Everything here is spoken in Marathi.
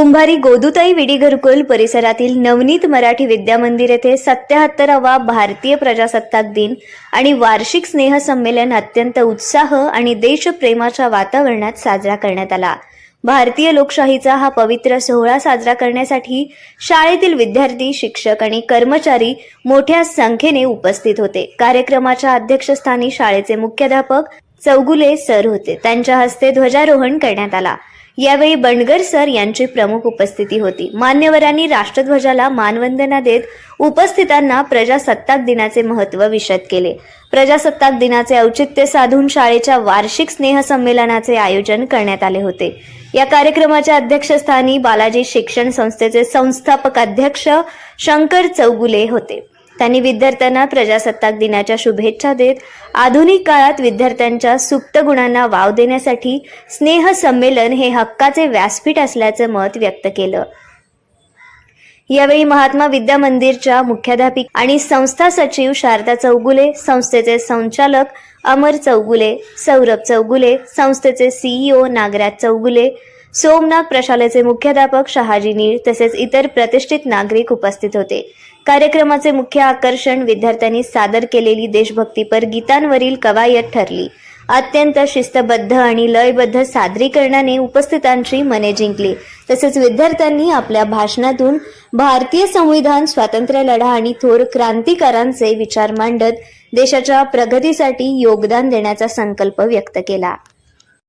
कुंभारी गोदुताई विडी घरकुल परिसरातील नवनीत मराठी विद्या मंदिर येथे सत्याहत्तरावा भारतीय प्रजासत्ताक दिन आणि वार्षिक स्नेह संमेलन अत्यंत उत्साह आणि देशप्रेमाच्या वातावरणात साजरा करण्यात आला. भारतीय लोकशाहीचा हा पवित्र सोहळा साजरा करण्यासाठी शाळेतील विद्यार्थी शिक्षक आणि कर्मचारी मोठ्या संख्येने उपस्थित होते. कार्यक्रमाच्या अध्यक्षस्थानी शाळेचे मुख्याध्यापक चौगुले सर होते. त्यांच्या हस्ते ध्वजारोहण करण्यात आला. यावेळी बंडगर सर यांची प्रमुख उपस्थिती होती. मान्यवरांनी राष्ट्रध्वजाला मानवंदना देत उपस्थितांना प्रजासत्ताक दिनाचे महत्त्व विशद केले. प्रजासत्ताक दिनाचे औचित्य साधून शाळेच्या वार्षिक स्नेहसंमेलनाचे आयोजन करण्यात आले होते. या कार्यक्रमाच्या अध्यक्षस्थानी बालाजी शिक्षण संस्थेचे संस्थापक अध्यक्ष शंकर चौगुले होते. त्यांनी विद्यार्थ्यांना प्रजासत्ताक दिनाच्या शुभेच्छा देत आधुनिक काळात विद्यार्थ्यांच्या सुप्त गुणांना वाव देण्यासाठी स्नेह संमेलन हे हक्काचे व्यासपीठ असल्याचं मत व्यक्त केलं. यावेळी महात्मा विद्या मंदिरच्या मुख्याध्यापिका आणि संस्था सचिव शारदा चौगुले संस्थेचे संचालक अमर चौगुले सौरभ चौगुले संस्थेचे सीईओ नागराज चौगुले सोमनाथ प्रशालेचे मुख्याध्यापक शहाजी नीळ तसेच इतर प्रतिष्ठित नागरिक उपस्थित होते. कार्यक्रमाचे मुख्य आकर्षण विद्यार्थ्यांनी सादर केलेली देशभक्तीपर गीतांवरील कवायत ठरली. अत्यंत शिस्तबद्ध आणि लयबद्ध सादरीकरणाने उपस्थितांची मने जिंकली. तसेच विद्यार्थ्यांनी आपल्या भाषणातून भारतीय संविधान स्वातंत्र्य लढा आणि थोर क्रांतिकारांचे विचार मांडत देशाच्या प्रगतीसाठी योगदान देण्याचा संकल्प व्यक्त केला.